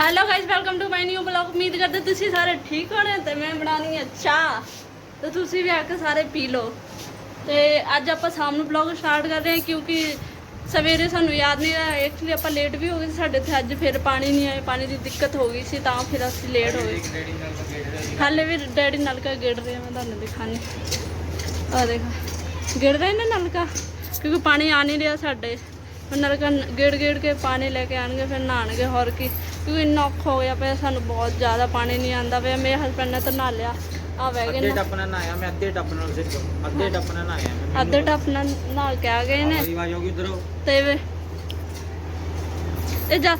Hello guys welcome to my new blog ਉਮੀਦ ਕਰਦੇ ਤੁਸੀਂ ਸਾਰੇ ਠੀਕ ਹੋਣੇ ਤੇ ਮੈਂ ਬਣਾਉਣੀ ਹੈ ਚਾਹ ਤੇ ਤੁਸੀਂ ਵੀ ਆ ਕੇ ਸਾਰੇ ਪੀ ਲਓ ਤੇ ਅੱਜ ਆਪਾਂ ਸ਼ਾਮ ਨੂੰ ਬਲੌਗ ਸਟਾਰਟ ਕਰ ਰਹੇ ਹਾਂ ਕਿਉਂਕਿ ਸਵੇਰੇ ਸਾਨੂੰ ਯਾਦ ਨਹੀਂ ਆਇਆ ਐਕਚੁਅਲੀ ਆਪਾਂ ਲੇਟ ਵੀ ਹੋ ਗਏ ਸੀ ਸਾਡੇ ਇੱਥੇ ਅੱਜ ਫਿਰ ਪਾਣੀ ਨਹੀਂ ਆਇਆ ਪਾਣੀ ਦੀ ਦਿੱਕਤ ਹੋ ਗਈ ਸੀ ਤਾਂ ਫਿਰ ਅਸੀਂ ਲੇਟ ਹੋ ਗਏ ਹਾਲੇ ਵੀ ਡੈਡੀ ਨਲਕਾ ਗੇੜ ਰਹੇ ਮੈਂ ਤੁਹਾਨੂੰ ਦਿਖਾਣੀ ਆ ਦੇਖ ਗੇੜ ਰਹੇ ਨੇ ਨਲਕਾ ਕਿਉਂਕਿ ਪਾਣੀ ਆ ਨਹੀਂ ਰਿਹਾ ਸਾਡੇ ਨਲਕਾ ਗੇੜ ਗੇੜ ਕੇ ਪਾਣੀ ਲੈ ਕੇ ਆਣਗੇ ਫਿਰ ਨਹਾਣਗੇ ਹੋਰ ਕੀ ਕਿਉਂਕਿ ਇੰਨਾ ਔਖਾ ਹੋ ਗਿਆ ਪਿਆ ਸਾਨੂੰ ਬਹੁਤ ਜ਼ਿਆਦਾ ਪਾਣੀ ਨਹੀਂ ਆਂਦਾ ਪਿਆ। ਮੇਰੇ ਹਸਬੰਡ ਨੇ ਤਾਂ ਨਹਾ ਲਿਆ। ਆ ਵਹਿ ਗਏ ਅੱਧੇ ਨਾ। ਟੱਪ ਨਾਲ ਨਹਾਇਆ ਮੈਂ ਅੱਧੇ ਟੱਪ ਨਾਲ ਸਿਰਫ ਅੱਧੇ ਟੱਪ ਨਾਲ ਨਹਾਇਆ ਮੈਂ। ਅੱਧੇ ਟੱਪ ਨਾਲ ਨਹਾ ਕੇ ਆ ਗਏ ਨੇ। ਆਵਾਜ਼ ਹੋ ਗਈ ਉਧਰੋਂ। ਤੇ ਵੇ। ਇਹ ਜਾ।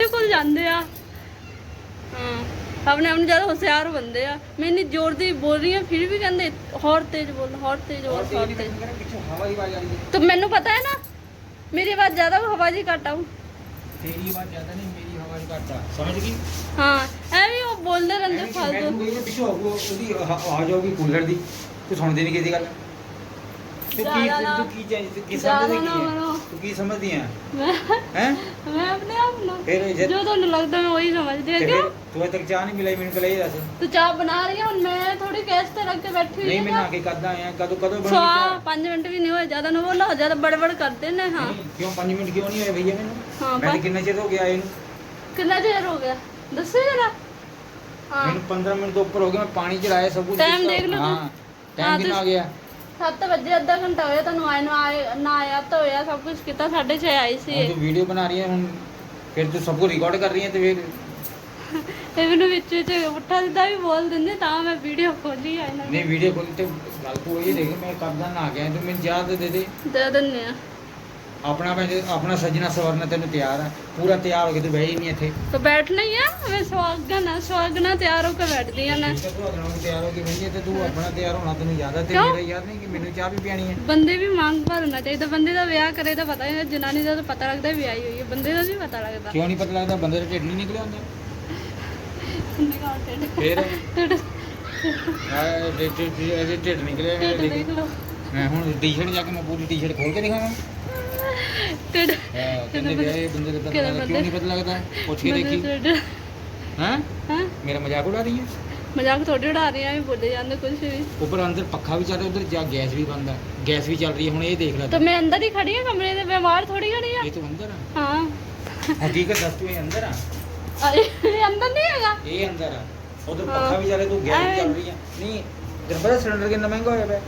ਇਹ ਕੋਲ ਜਾਂਦੇ ਆ। ਹਾਂ। ਆਪਣੇ ਆਪ ਨੂੰ ਜ਼ਿਆਦਾ ਹੁਸ਼ਿਆਰ ਬੰਦੇ ਆ। ਮੈਂ ਇੰਨੀ ਜ਼ੋਰ ਦੀ ਬੋਲ ਰਹੀ ਆ ਫਿਰ ਵੀ ਕਹਿੰਦੇ ਹੋਰ ਤੇਜ਼ ਬੋਲ ਹੋਰ ਤੇਜ਼ ਹੋਰ ਤੇਜ਼। ਪਿੱਛੋਂ ਹਵਾ ਦੀ ਆਵਾਜ਼ ਆ ਰਹੀ ਹੈ। ਤਾਂ ਮੈਨੂੰ ਪਤਾ ਹੈ ਨਾ ਮੇਰੀ ਆਵਾਜ਼ ਜ਼ਿਆਦਾ ਹਵਾ ਜੀ ਘੱਟ ਆਊ। ਤੇਰੀ ਆਵਾਜ਼ ਜ਼ਿਆਦਾ ਨਹੀਂ ਮੇਰੀ ਆਵਾਜ਼ ਘੱਟ ਆ। ਸਮਝ ਗਈ? ਹਾਂ ਐਵੇਂ ਉਹ ਬੋਲਦੇ ਰਹਿੰਦੇ ਫਾਲਤੂ। ਤੂੰ ਗਈ ਪਿੱਛੋਂ ਆਊ ਉਹਦੀ ਆਹ- ਆਵਾਜ਼ ਆਊਗੀ ਕੂਲਰ ਦੀ ਤੂੰ ਸੁਣਦੀ ਨਹੀਂ ਕਿਹਦੀ ਗੱਲ। ਤੂੰ ਕੀ ਜ਼ਿਆਦਾ ਨਾ- ਤੂੰ ਕੀ ਤੂੰ ਕੀ ਜ਼ਿਆਦਾ ਸਮਝਦੀ ਨਾ ਕੀ ਹੈ? ਕਰੋ। ਤੂੰ ਕੀ ਸਮਝਦੀ ਹੈ ਮੈਂ ਹੈ? ਮੈਂ ਆਪਣੇ ਆਪ ਨੂੰ ਫਿਰ ਜੇ ਜੋ ਤੁਹਾਨੂੰ ਲੱਗਦਾ ਮੈਂ ਉਹੀ ਸਮਝਦੀ ਹਾਂ। ਤੇ ਕਿਉਂ? ਫਿਰ ਤੂੰ ਅਜੇ ਤੱਕ ਚਾਹ ਨਹੀਂ ਮਿਲਾਈ ਮੈਨੂੰ ਇਹ ਦੱਸ। ਤੂੰ ਚਾਹ ਬਣਾ ਰਹੀ ਹੈ ਹੁਣ ਮੈਂ ਥੋੜੀ ਗੈਸ ਤੇ ਰੱਖ ਕੇ ਬੈਠੀ ਹੋਈ ਨਹੀਂ ਮੈਂ ਕੇ ਕਰਦਾ ਆਇਆ ਕਦੋਂ ਕਦੋਂ ਸਵਾ ਚਾਹ? 5 ਮਿੰਟ ਵੀ ਨਹੀਂ ਹੋਏ ਜ਼ਿਆਦਾ ਨਾ ਬੋਲੋ ਜ਼ਿਆਦਾ ਬੜਬੜ ਕਰਦੇ ਨੇ ਹਾਂ। ਕਿਉਂ 5 ਮਿੰਟ ਕਿਉਂ ਨਹੀਂ ਹੋਏ ਭਈਆ ਮੈਨੂੰ? ਹਾਂ ਮੈਂ ਕਿੰਨਾ ਚਿਰ ਹੋ ਗਿਆ ਇਹਨੂੰ? ਕਿੰਨਾ ਚਿਰ ਹੋ ਗਿਆ? ਦੱਸੋ ਜਰਾ। ਹਾਂ। ਮੈਨੂੰ 15 ਮਿੰਟ ਤੋਂ ਉੱਪਰ ਹੋ ਗਿਆ ਮੈਂ ਪਾਣੀ ਚਲਾਇਆ ਸਭ ਕੁਝ ਕੀਤਾ। ਦੇਖ ਲਓ। ਹਾਂ ਟਾਈਮ ਕਿੰਨਾ ਆ ਗਿਆ? 7 ਵਜੇ ਅੱਧਾ ਘੰਟਾ ਹੋਇਆ ਤੁਹਾਨੂੰ ਆਏ ਨੂੰ ਆਏ ਨਾ ਆਇਆ ਤਾਂ ਹੋਇਆ ਸਭ ਕੁਝ ਕੀਤਾ 6:30 ਆਈ ਸੀ। ਤੂੰ ਵੀਡੀਓ ਬਣਾ ਰਹੀ ਹੈ ਹੁਣ ਫਿਰ ਤੂੰ ਸਭ ਕੁਝ ਰਿਕਾਰਡ ਕਰ ਰਹੀ ਹੈ ਤੇ ਫਿਰ ਇਹ ਮੈਨੂੰ ਵਿੱਚ ਵਿੱਚ ਉੱਠਾ ਸਿੱਧਾ ਵੀ ਬੋਲ ਦਿੰਦੇ ਤਾਂ ਮੈਂ ਵੀਡੀਓ ਖੋਲੀ ਆ ਇਹਨਾਂ ਨਹੀਂ ਵੀਡੀਓ ਖੋਲੀ ਤੇ ਗੱਲ ਇਹ ਦੇਖ ਮੈਂ ਕਰਦਾ ਨਾ ਗਿਆ ਤੂੰ ਮੈਨੂੰ ਯਾਦ ਦੇ ਦੇ। ਦੇ ਦਿੰਨੇ ਆ। ਆਪਣਾ ਭੈਣ ਆਪਣਾ ਸੱਜਣਾ ਸਵਰਨਾ ਤੈਨੂੰ ਤਿਆਰ ਆ। ਪੂਰਾ ਤਿਆਰ ਹੋ ਕੇ ਤੂੰ ਬਹਿ ਹੀ ਨਹੀਂ ਇੱਥੇ। ਤਾਂ ਬੈਠਣਾ ਹੀ ਆ ਮੈਂ ਸਵਾਗਨ ਆ ਸਵਾਗਨਾ ਤਿਆਰ ਹੋ ਕੇ ਬੈਠਦੀ ਆ ਨਾ ਹੈ, ਤੂੰ ਨੂੰ ਤਿਆਰ ਹੋ ਕੇ ਬਹਿ ਤੇ ਤੂੰ ਆਪਣਾ ਤਿਆਰ ਹੋਣਾ ਤੈਨੂੰ ਯਾਦ ਤੇ ਕਿਉਂ? ਮੇਰਾ ਯਾਦ ਨਹੀਂ ਕਿ ਮੈਨੂੰ ਚਾਹ ਵੀ ਪਿਆਣੀ ਹੈ ਬੰਦੇ ਵੀ ਮੰਗ ਭਰਨਾ ਚਾਹੀਦਾ ਬੰਦੇ ਦਾ ਵਿਆਹ ਕਰੇ ਤਾਂ ਪਤਾ ਨਹੀਂ ਜਨਾਨੀ ਦਾ ਤਾਂ ਪਤਾ ਲੱਗਦਾ ਵੀ ਆਈ ਹੋਈ ਹੈ ਬੰਦੇ ਦਾ ਵੀ ਪਤਾ ਲੱਗਦਾ। ਕਿਉਂ ਨਹੀਂ ਪਤਾ ਲੱਗਦਾ? ਬੰਦੇ ਦਾ ਢਿੱਡ ਨਹੀਂ ਨਿਕਲਿਆ ਹੁੰਦਾ। ਫਿਰ? ਢਿੱਡ ਆ ਢਿੱਡ ਢਿੱਡ ਢਿੱਡ ਨਿਕਲਿਆ ਮੇਰਾ ਢਿੱਡ ਦੇਖ ਦੇਖ ਲਓ ਮੈਂ ਹੁਣ ਟੀ-ਸ਼ਰਟ ਜਾ ਕੇ ਮੈਂ ਪੂਰੀ ਟੀ-ਸ਼ਰਟ ਖੋਲ ਕੇ ਦਿਖਾਵਾਂ। ਢਿੱਡ ਹਾਂ, ਕਹਿੰਦੇ ਵੀ ਇਹ ਬੰਦੇ ਦਾ ਪਤਾ ਕਿਹੜਾ ਲੱਗਦਾ ਕਿਉਂ ਨਹੀਂ ਪਤਾ ਲੱਗਦਾ? ਪੁੱਛ ਕੇ ਬੰਦੇ ਦੇਖੀ। ਦਾ ਢਿੱਡ। ਹਾਂ? ਹਾਂ? ਮੇਰਾ ਮਜ਼ਾਕ ਉਡਾ ਰਹੀ ਹੈ? ਮਜ਼ਾਕ ਥੋੜੀ ਉਡਾ ਰਹੀ ਆ ਵੀ ਬੋਲੇ ਜਾਂਦੇ ਕੁਝ ਵੀ। ਉੱਪਰ ਅੰਦਰ ਪੱਖਾ ਵੀ ਚੱਲ ਰਿਹਾ ਉਧਰ ਜਾ ਗੈਸ ਵੀ ਬੰਦ ਆ। ਗੈਸ ਵੀ ਚੱਲ ਰਹੀ ਹੈ ਹੁਣ ਇਹ ਦੇਖ ਲੈ ਤਾਂ। ਮੈਂ ਅੰਦਰ ਹੀ ਖੜੀ ਆ ਕਮਰੇ ਦੇ ਮੈਂ ਬਾਹਰ ਥੋੜੀ ਖੜੀ ਆ ਇਹ ਤੂੰ ਅੰਦਰ ਆ? ਹਾਂ। ਹਾਂ ਠੀਕ ਹੈ ਦੱਸ ਤੂੰ ਇਹ ਅੰਦਰ ਆ? ਅਰੇ ਅੰਦਰ ਨਹੀਂ ਹੈਗਾ ਇਹ ਅੰਦਰ ਆ ਉਧਰ। ਪੱਖਾ ਵੀ ਚੱਲ ਤੂੰ ਗੈਸ ਚੱਲ। ਰਹੀ ਆ ਨਹੀਂ ਤੈਨੂੰ ਪਤਾ ਸਿਲੰਡਰ ਕਿੰਨਾ ਮਹਿੰਗਾ ਹੋਇਆ ਪਿਆ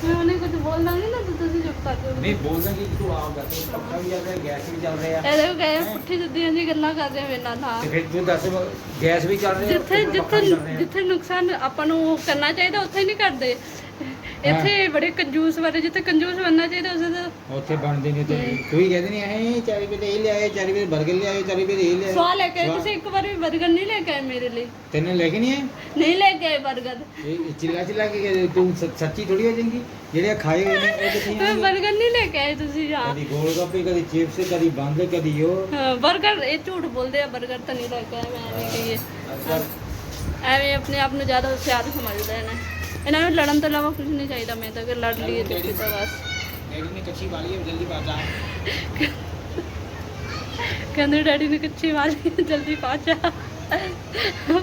ਮੈਂ ਉਹਨੇ ਕੁਝ ਬੋਲਦਾ ਨਹੀਂ ਨਾ ਤਾਂ ਤੁਸੀਂ ਚੁੱਪ ਕਰ ਜਾਓ ਨਹੀਂ ਬੋਲਦਾ ਕਿ ਤੂੰ ਆਪ ਦੱਸ ਪੱਖਾ ਵੀ ਚੱਲ ਰਿਹਾ ਗੈਸ ਵੀ ਚੱਲ ਰਿਹਾ ਇਹਦੇ ਕਹੇ ਪੁੱਠੀ ਸਿੱਧੀਆਂ ਜੀ ਗੱਲਾਂ ਕਰਦੇ ਮੇਰੇ ਨਾਲ ਹਾਂ ਤੇ ਫਿਰ ਤੂੰ ਦੱਸ ਗੈਸ ਵੀ ਚੱਲ ਰਿਹਾ ਜਿੱਥੇ ਜਿੱਥੇ। ਜਿੱਥੇ ਨੁਕਸਾਨ ਆਪਾਂ ਨੂੰ ਕਰਨਾ ਚਾਹੀਦਾ ਉੱਥੇ ਨਹੀਂ ਕਰਦੇ ਇੱਥੇ ਬੜੇ ਕੰਜੂਸ ਵਾਲੇ ਜਿੱਥੇ ਕੰਜੂਸ ਬੰਨਾ ਚਾਹੀਦਾ ਉਸ ਦਾ ਉੱਥੇ ਬਣਦੇ ਨਹੀਂ ਤੇ ਕੋਈ ਕਹਿੰਦੇ ਨਹੀਂ ਐ ਚਾਰੀ ਵੀ ਇਹ ਲਿਆਏ ਚਾਰੀ ਵੀ ਬਰਗਰ ਲਿਆਏ ਚਾਰੀ ਵੀ ਇਹ ਲਿਆਏ। ਸਵਾਲ ਲੈ ਕੇ ਆਏ, ਤੁਸੀਂ ਇੱਕ ਵਾਰ ਵੀ ਬਰਗਰ ਨਹੀਂ ਲੈ ਕੇ ਆਏ ਮੇਰੇ ਲਈ। ਤੈਨੂੰ ਲੈ ਕੇ ਨਹੀਂ ਆਏ? ਨਹੀਂ ਲੈ ਕੇ ਆਏ ਬਰਗਰ। ਇਹ ਚਿੱਲਾ ਚਿੱਲਾ ਕੇ ਕਹਿੰਦੇ, ਤੂੰ ਸ- ਸੱਚੀ ਥੋੜੀ ਹੋ ਜਾਏਗੀ? ਜਿਹੜੇ ਖਾਏ ਹੋਏ ਨੇ ਉਹ ਕਿੱਥੇ ਮੈਂ ਆਉਣਗੇ? ਬਰਗਰ ਨਹੀਂ ਲੈ ਕੇ ਆਏ ਤੁਸੀਂ ਯਾਰ ਕਦੀ ਗੋਲ ਗੱਪੇ ਕਦੀ ਚਿਪਸ ਕਦੀ ਬੰਦ ਕਦੀ ਉਹ। ਹਾਂ, ਬਰਗਰ ਇਹ ਝੂਠ ਬੋਲਦੇ ਆ ਬਰਗਰ ਤਾਂ ਨਹੀਂ ਲੈ ਕੇ ਆਏ ਮੈਂ ਨਹੀਂ ਕਹੀਏ। ਐਵੇਂ ਆਪਣੇ ਆਪ ਨੂੰ ਜ਼ਿਆਦਾ ਹੁਸ਼ਿਆਰ ਸਮਝਦੇ ਨੇ। ਇਹਨਾਂ ਨੂੰ ਲੜਨ ਤੋਂ ਇਲਾਵਾ ਕੁਝ ਨਹੀਂ ਚਾਹੀਦਾ ਮੈਂ ਤਾਂ ਕਿ ਲੜ ਲਈਏ ਤੇ ਠੀਕ ਆ ਬਸ। ਡੈਡੀ ਨੇ ਕੱਚੀ ਵਾਲੀ ਹੈ ਜਲਦੀ ਆ ਕਹਿੰਦੇ ਡੈਡੀ ਨੇ ਕੱਚੀ ਵਾਲੀ ਜਲਦੀ ਪਹੁੰਚਾ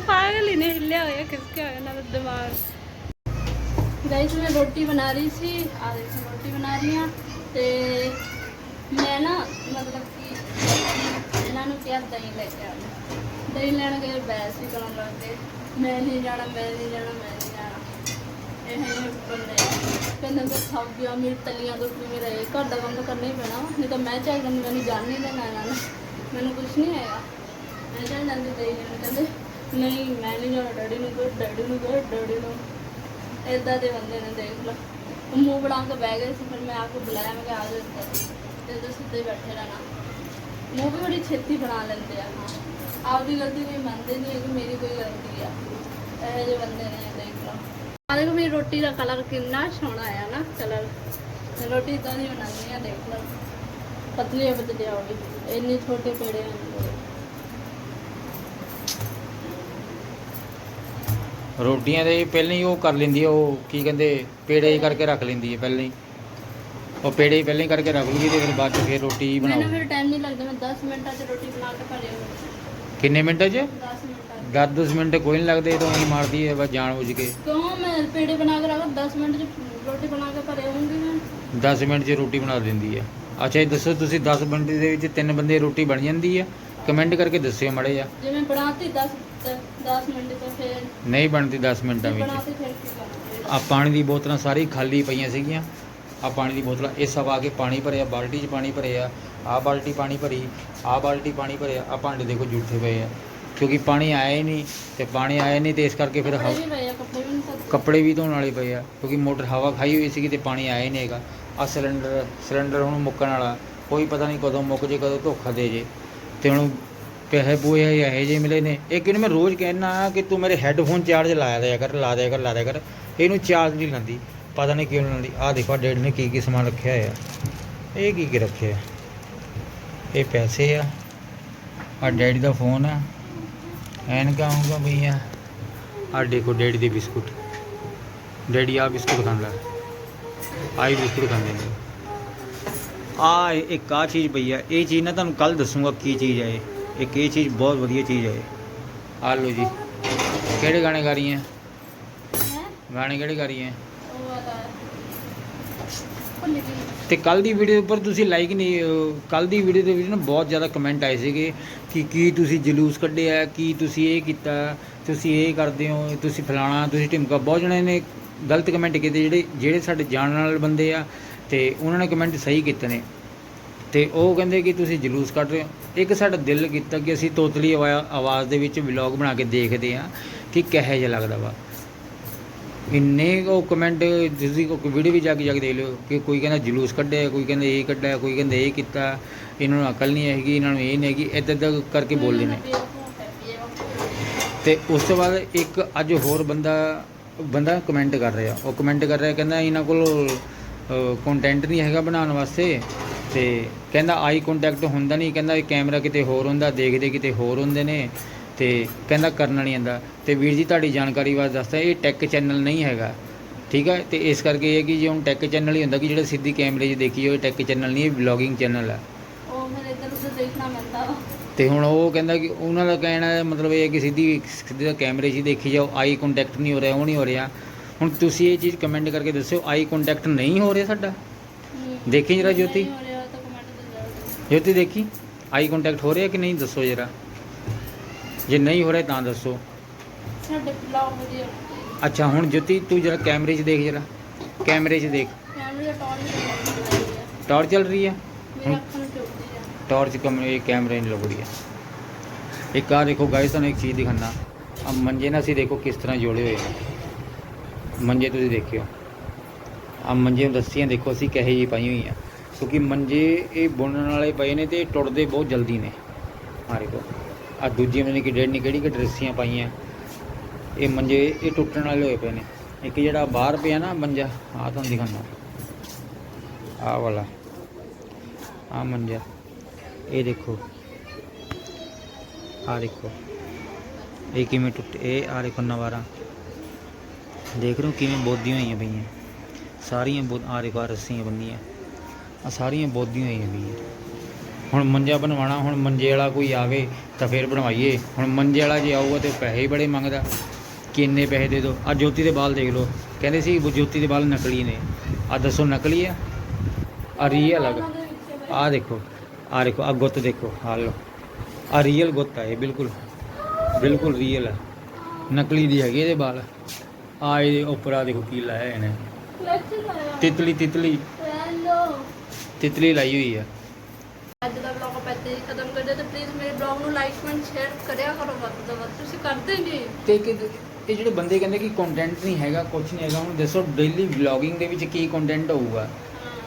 ਪਾਗਲ ਹੀ ਨੇ ਹਿੱਲਿਆ ਹੋਇਆ ਕਿਸਕੇ ਹੋਇਆ ਨਾ ਦਿਮਾਗ। ਗਾਇਸ ਮੈਂ ਰੋਟੀ ਬਣਾ ਰਹੀ ਸੀ ਆ ਦੇਖੋ ਰੋਟੀ ਬਣਾ ਰਹੀ ਹਾਂ ਤੇ ਮੈਂ ਨਾ ਮਤਲਬ ਕਿ ਇਹਨਾਂ ਨੂੰ ਕਿਹਾ ਦਹੀਂ ਲੈ ਕੇ ਆਉਣਾ। ਦਹੀਂ ਲੈਣ ਗਏ ਬੈਸ ਵੀ ਕਰਨ ਲੱਗ ਮੈਂ ਨਹੀਂ ਜਾਣਾ ਮੈਂ ਨਹੀਂ ਜਾਣਾ ਮੈਂ ਨਹੀਂ ਇਹ ਹੈ ਬੰਦੇ ਕਹਿੰਦੇ ਕਿ ਸਬਜ਼ੀਆਂ ਮਿਰਚ ਤਲੀਆਂ ਤੋਂ ਵੀ ਮੇਰਾ ਇਹ ਘਰ ਦਾ ਕੰਮ ਤਾਂ ਕਰਨਾ ਹੀ ਪੈਣਾ ਵਾ, ਨਹੀਂ ਤਾਂ ਮੈਂ ਚਾਹ ਮੈਨੂੰ ਜਾਣ ਨਹੀਂ ਦੇਣਾ ਇਹਨਾਂ ਨੇ। ਮੈਨੂੰ ਕੁਝ ਨਹੀਂ ਆਏਗਾ ਮੈਂ ਚੱਲ ਜਾਂਦੀ ਦਹੀਂ ਲੈਣ ਕਹਿੰਦੇ ਨਹੀਂ ਮੈਂ ਨਹੀਂ ਜਾਣਾ ਡੈਡੀ ਨੂੰ ਕਹੋ ਡੈਡੀ ਨੂੰ ਕਹੋ ਡੈਡੀ ਨੂੰ ਏਦਾਂ ਦੇ ਬੰਦੇ ਨੇ ਦੇਖ ਲਓ। ਉਹ ਮੂੰਹ ਬਣਾ ਕੇ ਬਹਿ ਗਏ ਸੀ ਫਿਰ ਮੈਂ ਆਪ ਕੇ ਬੁਲਾਇਆ ਮੈਂ ਕਿਹਾ ਆ ਜਾਓ ਇੱਧਰ। ਤੇ ਉਹ ਸਿੱਧੇ ਬੈਠੇ ਰਹਿਣਾ। ਮੂੰਹ ਵੀ ਬੜੀ ਛੇਤੀ ਬਣਾ ਲੈਂਦੇ ਆ ਹਾਂ। ਆਪਦੀ ਗਲਤੀ ਕੋਈ ਮੰਨਦੇ ਨਹੀਂ ਹੈ ਕਿ ਮੇਰੀ ਕੋਈ ਗਲਤੀ ਆ। ਇਹੋ ਜਿਹੇ ਬੰਦੇ ਨੇ ਦੇਖ ਲਓ। ਆ ਦੇਖੋ ਮੇਰੀ ਰੋਟੀ ਦਾ ਕਲਰ ਕਿੰਨਾ ਸੋਹਣਾ ਆਇਆ ਨਾ ਕਲਰ। ਰੋਟੀ ਤਾਂ ਨਹੀਂ ਬਣਾਉਣੀ ਆ ਦੇਖ ਲਓ। ਪਤਲੀ ਪਤਲੀ ਹੋਗੀ ਇੰਨੀ ਛੋਟੇ ਪੇੜੇ ਹਨ ਰੋਟੀਆਂ ਦੇ ਪਹਿਲਾਂ ਹੀ ਉਹ ਕਰ ਲੈਂਦੀ ਹੈ ਉਹ ਕੀ ਕਹਿੰਦੇ ਪੇੜੇ ਜਿਹੇ ਕਰਕੇ ਰੱਖ ਲੈਂਦੀ ਹੈ ਪਹਿਲਾਂ ਹੀ। ਉਹ ਪੇੜੇ ਪਹਿਲਾਂ ਹੀ ਕਰਕੇ ਰੱਖ ਲੂਗੀ ਤੇ ਫਿਰ ਬਾਅਦ ਚ ਫਿਰ ਰੋਟੀ ਮੈਨੂੰ ਬਣਾਓ। ਫਿਰ ਟਾਈਮ ਨਹੀਂ ਲੱਗਦਾ ਮੈਂ 10 ਮਿੰਟਾਂ 'ਚ ਰੋਟੀ ਬਣਾ ਕੇ ਭਰੇ ਹੋ ਕਿੰਨੇ ਮਿੰਟਾਂ 'ਚ? 10 ਮਿੰਟਾਂ। 'ਚ 10 ਮਿੰਟ ਕੋਈ ਨਹੀਂ ਲੱਗਦੇ ਇਹ ਤਾਂ ਉਹੀ ਮਾਰਦੀ ਹੈ ਬਸ ਜਾਣ ਬੁੱਝ ਕੇ। ਕਿਉਂ? ਮੈਂ ਪੇੜੇ ਬਣਾ ਕੇ ਰੱਖ 10 ਮਿੰਟ 'ਚ ਰੋਟੀ ਬਣਾ ਕੇ ਭਰੇ ਹੋਊਂਗੀ ਮੈਂ। 10 ਮਿੰਟ 'ਚ ਰੋਟੀ ਬਣਾ ਦਿੰਦੀ ਹੈ। ਅੱਛਾ ਇਹ ਦੱਸੋ ਤੁਸੀਂ 10 ਮਿੰਟ ਦੇ ਵਿੱਚ ਤਿੰਨ ਬੰਦੇ ਰੋਟੀ ਬਣ ਜਾਂਦੀ ਹੈ? ਕਮੈਂਟ ਕਰਕੇ ਦੱਸਿਓ ਮੜੇ ਆ ਜੇ ਮੈਂ ਬਣਾਤੀ 10 10 ਮਿੰਟ ਤੋਂ ਫਿਰ ਨਹੀਂ ਬਣਦੀ 10 ਮਿੰਟਾਂ ਵਿੱਚ। ਬਣਾਤੀ ਫਿਰ ਕੀ ਕਰਾਂਗੇ ਆ ਪਾਣੀ ਦੀ ਬੋਤਲਾਂ ਸਾਰੀ ਖਾਲੀ ਪਈਆਂ ਸੀਗੀਆਂ। ਆ ਪਾਣੀ ਦੀ ਬੋਤਲਾਂ ਇਹ ਸਭ ਆ ਕੇ ਪਾਣੀ ਭਰਿਆ ਬਾਲਟੀ 'ਚ ਪਾਣੀ ਭਰਿਆ ਆ ਬਾਲਟੀ ਪਾਣੀ ਭਰੀ ਆ ਬਾਲਟੀ ਪਾਣੀ ਭਰਿਆ ਆ ਭਾਂਡੇ ਦੇਖੋ ਜੂਠੇ ਪਏ ਆ। ਕਿਉਂਕਿ ਪਾਣੀ ਆਇਆ ਹੀ ਨਹੀਂ ਤੇ ਪਾਣੀ ਆਇਆ ਨਹੀਂ ਤੇ ਇਸ ਕਰਕੇ ਫਿਰ ਕੱਪੜੇ ਹਵਾ ਆ ਕੱਪੜੇ ਵੀ ਨਹੀਂ ਧੋਣ ਵਾਲੇ ਪਏ ਆ ਕਿਉਂਕਿ ਮੋਟਰ ਹਵਾ ਖਾਈ ਹੋਈ ਸੀਗੀ ਤੇ ਪਾਣੀ ਆਇਆ ਹੀ ਨਹੀਂ ਹੈਗਾ। ਆ ਸਿਲੰਡਰ ਸਿਲੰਡਰ ਹੁਣ ਮੁੱਕਣ ਵਾਲਾ ਕੋਈ ਪਤਾ ਨਹੀਂ ਕਦੋਂ ਮੁੱਕ ਜੇ ਕਦੋਂ ਧੋਖਾ ਦੇ ਜੇ। ਤੇ ਹੁਣ ਪੈਸੇ ਪੂਏ ਇਹੋ ਜਿਹੇ ਮਿਲੇ ਨੇ। ਇਹ ਕਿਹਨੂੰ ਮੈਂ ਰੋਜ਼ ਕਹਿਣਾ ਕਿ ਤੂੰ ਮੇਰੇ ਹੈੱਡਫੋਨ ਚਾਰਜ ਲਾਇਆ ਦਿਆ ਕਰ ਲਾ ਦਿਆ ਕਰ ਲਾ ਦਿਆ ਕਰ। ਇਹਨੂੰ ਚਾਰਜ ਨਹੀਂ ਲਾਂਦੀ। ਪਤਾ ਨਹੀਂ ਕਿਉਂ ਨੀ ਲਾਂਦੀ। ਆਹ ਦੇਖੋ ਡੈਡ ਨੇ ਕੀ ਕੀ ਸਮਾਨ ਰੱਖਿਆ ਹੋਇਆ। ਇਹ ਕੀ ਕੀ ਰੱਖਿਆ? ਇਹ ਪੈਸੇ ਆ। ਆ ਡੈਡੀ ਦਾ ਫੋਨ ਆ। ਐਨਕਾਂ ਆਉਂਗਾ ਭਈਆ ਆ ਦੇਖੋ ਡੈਡੀ ਦੇ ਬਿਸਕੁਟ। ਡੈਡੀ ਆ ਬਿਸਕੁਟ ਖਾਂਦਾ। ਆਈ ਬਿਸਕੁਟ ਖਾਂਦੇ ਨੇ। ਆ ਇੱਕ ਆ ਚੀਜ਼ ਪਈ ਇਹ ਚੀਜ਼ ਨਾ ਤੁਹਾਨੂੰ ਕੱਲ ਦੱਸੂਗਾ ਕੀ ਚੀਜ਼ ਹੈ ਇਹ। ਇੱਕ ਇਹ ਚੀਜ਼ ਬਹੁਤ ਵਧੀਆ ਚੀਜ਼ ਹੈ ਆ ਲਓ ਜੀ। ਕਿਹੜੇ ਗਾਣੇ ਗਾ ਰਹੀ ਹੈ ਗਾਣੇ ਕਿਹੜੇ ਗਾ ਰਹੀ ਹੈ ਉਹ ਵਾਲਾ ਤੇ ਕੱਲ ਦੀ ਵੀਡੀਓ ਉੱਪਰ ਤੁਸੀਂ ਲਾਈਕ ਨਹੀਂ ਕੱਲ ਦੀ ਵੀਡੀਓ ਦੇ ਵਿੱਚ ਨਾ ਬਹੁਤ ਜ਼ਿਆਦਾ ਕਮੈਂਟ ਆਏ ਸੀਗੇ। ਕਿ ਕੀ ਤੁਸੀਂ ਜਲੂਸ ਕੱਢਿਆ, ਕੀ ਤੁਸੀਂ ਇਹ ਕੀਤਾ, ਤੁਸੀਂ ਇਹ ਕਰਦੇ ਹੋ, ਤੁਸੀਂ ਫਲਾਣਾ, ਤੁਸੀਂ ਢਿਮਕਾ, ਬਹੁਤ ਜਣੇ ਨੇ ਗਲਤ ਕਮੈਂਟ ਕੀਤੇ ਜਿਹੜੇ ਜਿਹੜੇ ਸਾਡੇ ਜਾਣਨ ਵਾਲੇ ਬੰਦੇ ਆ ਤੇ ਉਹਨਾਂ ਨੇ ਕਮੈਂਟ ਸਹੀ ਕੀਤੇ ਨੇ। ਤੇ ਉਹ ਕਹਿੰਦੇ ਕਿ ਤੁਸੀਂ ਜਲੂਸ ਕੱਢ ਰਹੇ ਹੋ। ਇੱਕ ਸਾਡਾ ਦਿਲ ਕੀਤਾ ਕਿ ਅਸੀਂ ਤੋਤਲੀ ਆਵਾ- ਆਵਾਜ਼ ਦੇ ਵਿੱਚ ਵਲੌਗ ਬਣਾ ਕੇ ਦੇਖਦੇ ਆ ਕਿ ਕਿਹੋ ਜਿਹਾ ਲੱਗਦਾ ਵਾ। ਇੰਨੇ ਉਹ ਕਮੈਂਟ ਤੁਸੀਂ ਕੋਈ ਵੀਡੀਓ ਵੀ ਜਾ ਕੇ ਜਾ ਕੇ ਦੇਖ ਲਿਓ ਕਿ ਕੋਈ ਕਹਿੰਦਾ ਜਲੂਸ ਕੱਢਿਆ, ਕੋਈ ਕਹਿੰਦਾ ਇਹ ਕੱਢਿਆ, ਕੋਈ ਕਹਿੰਦਾ ਇਹ ਕੀਤਾ। ਇਹਨਾਂ ਨੂੰ ਅਕਲ ਨਹੀਂ ਹੈਗੀ, ਇਹਨਾਂ ਨੂੰ ਇਹ ਨਹੀਂ ਹੈਗੀ ਇੱਦਾਂ ਇੱਦਾਂ ਕਰਕੇ ਬੋਲਦੇ ਨੇ। ਬੇਵਕੂਫ ਤੇ ਉਸ ਤੋਂ ਬਾਅਦ ਇੱਕ ਅੱਜ ਹੋਰ ਬੰਦਾ ਬੰਦਾ ਕਮੈਂਟ ਕਰ ਰਿਹਾ। ਉਹ ਕਮੈਂਟ ਕਰ ਰਿਹਾ, ਕਹਿੰਦਾ ਇਹਨਾਂ ਕੋਲ ਕੰਟੈਂਟ ਨਹੀਂ ਹੈਗਾ ਬਣਾਉਣ ਵਾਸਤੇ। ਤੇ ਕਹਿੰਦਾ ਆਈ ਕੰਟੈਕਟ ਹੁੰਦਾ ਨਹੀਂ, ਕਹਿੰਦਾ ਇਹ ਕੈਮਰਾ ਕਿਤੇ ਹੋਰ ਹੁੰਦਾ, ਦੇਖਦੇ ਕਿਤੇ ਹੋਰ ਹੁੰਦੇ ਨੇ। ਤੇ ਕਹਿੰਦਾ ਕਰਨਾ ਨਹੀਂ ਆਂਦਾ ਤੇ ਵੀਰ ਜੀ, ਤੁਹਾਡੀ ਜਾਣਕਾਰੀ ਵਾਸਤੇ ਦੱਸਦਾ, ਇਹ ਟੈਕ ਚੈਨਲ ਨਹੀਂ ਹੈਗਾ। ਠੀਕ ਹੈ ਤੇ ਇਸ ਕਰਕੇ ਇਹ ਹੈ ਕਿ ਜੇ ਹੁਣ ਟੈਕ ਚੈਨਲ ਹੀ ਹੁੰਦਾ ਕਿ ਜਿਹੜਾ ਸਿੱਧੀ ਕੈਮਰੇ 'ਚ ਦੇਖੀ ਜਾਓ ਟੈਕ ਚੈਨਲ ਨਹੀਂ, ਇਹ ਵਲੌਗਿੰਗ ਚੈਨਲ ਹੈ ਉਹ ਫਿਰ ਇੱਧਰ ਉੱਧਰ ਦੇਖਣਾ ਪੈਂਦਾ ਵਾ। ਤੇ ਹੁਣ ਉਹ ਕਹਿੰਦਾ ਕਿ ਉਹਨਾਂ ਦਾ ਕਹਿਣਾ ਹੈ ਮਤਲਬ ਇਹ ਹੈ ਕਿ ਸਿੱਧੀ ਸਿੱਧੀ ਕੈਮਰੇ 'ਚ ਹੀ ਦੇਖੀ ਜਾਓ ਆਈ ਕੰਟੈਕਟ ਨਹੀਂ ਹੋ ਰਿਹਾ ਉਹ ਨਹੀਂ ਹੋ ਰਿਹਾ। ਹੁਣ ਤੁਸੀਂ ਇਹ ਚੀਜ਼ ਕਮੈਂਟ ਕਰਕੇ ਦੱਸਿਓ ਆਈ ਕੰਟੈਕਟ ਨਹੀਂ ਹੋ ਰਿਹਾ ਸਾਡਾ। ਦੇਖੀ ਜਰਾ ਜੋਤੀ। ਜੋਤੀ ਦੇਖੀ? ਆਈ ਕੰਟੈਕਟ ਹੋ ਰਿਹਾ ਕਿ ਨਹੀਂ ਦੱਸੋ ਜਰਾ? ਜੇ ਨਹੀਂ ਹੋ ਰਿਹਾ ਤਾਂ ਦੱਸੋ। ਸਾਡੇ ਬਲੌਗ ਵਧੀਆ ਹੁੰਦੇ ਅੱਛਾ ਹੁਣ ਜੋਤੀ ਤੂੰ ਜਰਾ ਕੈਮਰੇ 'ਚ ਦੇਖ ਜਰਾ। ਕੈਮਰੇ 'ਚ ਦੇਖ। ਕੈਮਰੇ ਟੌਰ ਚੱਲ ਰਹੀ ਹੈ। ਮੇਰੀ ਅੱਖਾਂ ਨੂੰ ਚੁੱਭਦੀ ਹੈ ਟਾਰਚ ਕਮਰੇ ਕੈਮਰੇ ਨਹੀਂ ਲੱਗ ਰਹੀ ਹੈ। ਇੱਕ ਆ ਦੇਖੋ ਗਾਇਸ ਤੁਹਾਨੂੰ ਇੱਕ ਚੀਜ਼ ਦਿਖਾਣਾ ਆ ਮੰਜੇ ਨਾ ਅਸੀਂ ਦੇਖੋ ਕਿਸ ਤਰ੍ਹਾਂ ਜੋੜੇ ਹੋਏ ਨੇ ਮੰਜੇ ਤੁਸੀਂ ਦੇਖਿਓ। ਆ ਮੰਜੇ ਨੂੰ ਰੱਸੀਆਂ ਦੇਖੋ ਅਸੀਂ ਕਹੇ ਜੀ ਪਾਈ ਹੋਈਆਂ ਕਿਉਂਕਿ ਮੰਜੇ ਇਹ ਬੁਣਨ ਵਾਲੇ ਪਏ ਨੇ ਤੇ ਟੁੱਟਦੇ ਬਹੁਤ ਜਲਦੀ ਨੇ। ਮਾਰੇ ਦੇਖੋ। ਆ ਦੂਜੀ ਮੈਨੇ ਕਿ ਡੇਢ ਨੇ, ਕਿਹੜੀ ਕਿ ਰੱਸੀਆਂ ਪਾਈਆਂ। ਇਹ ਮੰਜੇ, ਇਹ ਟੁੱਟਣ ਵਾਲੇ ਹੋਏ ਪਏ ਨੇ। ਇੱਕ ਜਿਹੜਾ ਬਾਹਰ ਪਿਆ ਨਾ ਮੰਜਾ ਆ ਤੁਹਾਨੂੰ ਦਿਖਾਣਾ ਆ ਵਾਲਾ। ਆ ਮੰਜਾ। ਇਹ ਦੇਖੋ। ਆ ਦੇਖੋ। ਇਹ ਕਿਵੇਂ ਟੁੱਟ, ਇਹ ਆ ਦੇਖੋ ਨਵਾਰਾ। ਦੇਖ ਰਹੇ ਹੋ ਕਿਵੇਂ ਬੋਦੀਆਂ ਹੋਈਆਂ ਪਈਆਂ। ਸਾਰੀਆਂ ਬੋ ਆ ਦੇਖੋ, ਆਹ ਰੱਸੀਆਂ ਬੰਨੀਆਂ। ਆ ਸਾਰੀਆਂ ਬੋਦੀਆਂ ਹੋਈਆਂ ਪਈਆਂ। ਹੁਣ ਮੰਜਾ ਬਣਵਾਉਣਾ, ਹੁਣ ਮੰਜੇ ਵਾਲਾ ਕੋਈ ਆਵੇ ਤਾਂ ਫਿਰ ਬਣਵਾਈਏ। ਹੁਣ ਮੰਜੇ ਵਾਲਾ ਜੇ ਆਊਗਾ ਤੇ ਪੈਸੇ ਹੀ ਬੜੇ ਮੰਗਦਾ। ਕਿ ਇੰਨੇ ਪੈਸੇ ਦੇ ਦਿਓ ਆ ਜੋਤੀ ਦੇ ਬਾਲ ਦੇਖ ਲਓ। ਕਹਿੰਦੇ ਸੀ ਜੋਤੀ ਦੇ ਬਾਲ ਨਕਲੀ ਨੇ। ਆ ਦੱਸੋ ਨਕਲੀ ਆ? ਆ ਰੀਅਲ ਆ। ਆ ਦੇਖੋ। ਆ ਦੇਖੋ ਆ ਗੁੱਤ ਦੇਖੋ ਆ ਲਓ ਆ ਰੀਅਲ ਗੁੱਤ ਇਹ ਬਿਲਕੁਲ ਬਿਲਕੁਲ ਰੀਅਲ ਆ ਨਕਲੀ ਦੀ ਹੈਗੀ ਇਹਦੇ ਵਾਲ ਆ ਇਹਦੇ ਉੱਪਰ ਆ ਦੇਖੋ ਕੀ ਲਾਇਆ ਇਹਨੇ ਤਿਤਲੀ ਤਿਤਲੀ ਹੈਲੋ ਤਿਤਲੀ ਲਾਈ ਹੋਈ ਆ ਅੱਜ ਦਾ ਵਲੌਗ ਆਪਾਂ ਇੱਥੇ ਹੀ ਖਤਮ ਕਰਦੇ ਤੇ ਪਲੀਜ਼ ਮੇਰੇ ਵਲੌਗ ਨੂੰ ਲਾਈਕ ਕਮੈਂਟ ਸ਼ੇਅਰ ਕਰਿਆ ਕਰੋ ਵੱਧ ਤੋਂ ਵੱਧ। ਤੁਸੀਂ ਕਰਦੇ ਨਹੀਂ। ਤੇ ਕਿ ਇਹ ਜਿਹੜੇ ਬੰਦੇ ਕਹਿੰਦੇ ਕਿ ਕੰਟੈਂਟ ਨਹੀਂ ਹੈਗਾ ਕੁਝ ਨਹੀਂ ਹੈਗਾ ਹੁਣ ਦੱਸੋ ਡੇਲੀ ਵਲੌਗਿੰਗ ਦੇ ਵਿੱਚ ਕੀ ਕੰਟੈਂਟ ਹੋਊਗਾ।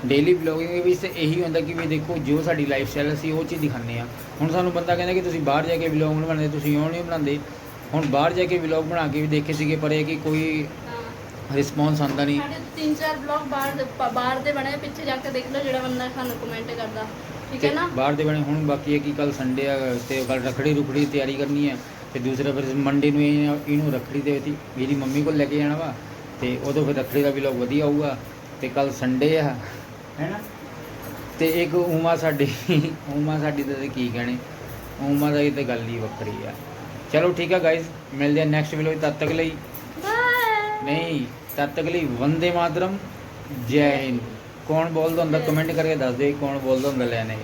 ਡੇਲੀ ਵਲੌਗਿੰਗ ਦੇ ਵਿੱਚ ਇਹੀ ਹੁੰਦਾ ਕਿ ਵੀ ਦੇਖੋ ਜੋ ਸਾਡੀ ਲਾਈਫ ਸਟਾਈਲ ਅਸੀਂ ਉਹ ਚੀਜ਼ ਦਿਖਾਉਂਦੇ ਆ ਹੁਣ ਸਾਨੂੰ ਬੰਦਾ ਕਹਿੰਦਾ ਕਿ ਤੁਸੀਂ ਬਾਹਰ ਜਾ ਕੇ ਵਲੌਗ ਬਣਾਉਂਦੇ ਤੁਸੀਂ ਉਹ ਨਹੀਂ ਬਣਾਉਂਦੇ। ਹੁਣ ਬਾਹਰ ਜਾ ਕੇ ਵਲੌਗ ਬਣਾ ਕੇ ਵੀ ਦੇਖੇ ਸੀਗੇ ਪਰ ਇਹ ਕਿ ਕੋਈ ਰਿਸਪੌਂਸ ਆਉਂਦਾ ਨਹੀਂ। ਸਾਡੇ ਤਿੰਨ ਚਾਰ ਵਲੌਗ ਬਾਹਰ ਬਾਹਰ ਦੇ ਬਣੇ ਪਿੱਛੇ ਜਾ ਕੇ ਦੇਖ ਲਓ ਜਿਹੜਾ ਬੰਦਾ ਸਾਨੂੰ ਕਮੈਂਟ ਕਰਦਾ। ਠੀਕ ਹੈ ਨਾ? ਬਾਹਰ ਦੇ ਬਣੇ ਹੁਣ ਬਾਕੀ ਇਹ ਕਿ ਕੱਲ ਸੰਡੇ ਆ ਤੇ ਕੱਲ ਰਖੜੀ ਰੁਖੜੀ ਦੀ ਤਿਆਰੀ ਕਰਨੀ ਹੈ। ਤੇ ਦੂਸਰਾ ਫਿਰ ਮੰਡੇ ਨੂੰ ਇਹ- ਇਹਨੂੰ ਰਖੜੀ ਦੇ ਵਿੱਚ ਮੇਰੀ ਮੰਮੀ ਕੋਲ ਲੈ ਕੇ ਜਾਣਾ ਵਾ। ਤੇ ਉਦੋਂ ਫਿਰ ਰਖੜੀ ਦਾ ਵਲੌਗ ਵਧੀਆ ਆਊਗਾ ਤੇ ਕੱਲ ਸੰਡੇ ਆ ਹੈਨਾ? ਤੇ ਇੱਕ ਉਮਾ ਸਾਡੀ ਉਮਾ ਸਾਡੀ ਤੇ ਕੀ ਕਹਿਣੇ? ਉਮਾ ਦਾ ਇਹ ਤੇ ਗੱਲ ਹੀ ਵੱਖਰੀ ਆ। ਚਲੋ ਠੀਕ ਆ ਗਾਇਜ਼ ਮਿਲਦੇ ਆ ਨੈਕਸਟ ਵੀਡੀਓ ਤਦ ਤੱਕ ਲਈ। ਨਹੀਂ ਤਦ ਤੱਕ ਲਈ ਵੰਦੇ ਮਾਤਰਮ ਜੈ ਹਿੰਦ। ਕੌਣ ਬੋਲਦਾ ਹੁੰਦਾ ਕਮੈਂਟ ਕਰਕੇ ਦੱਸ ਦੇ ਕੌਣ ਬੋਲਦਾ ਹੁੰਦਾ ਲੈਣੇ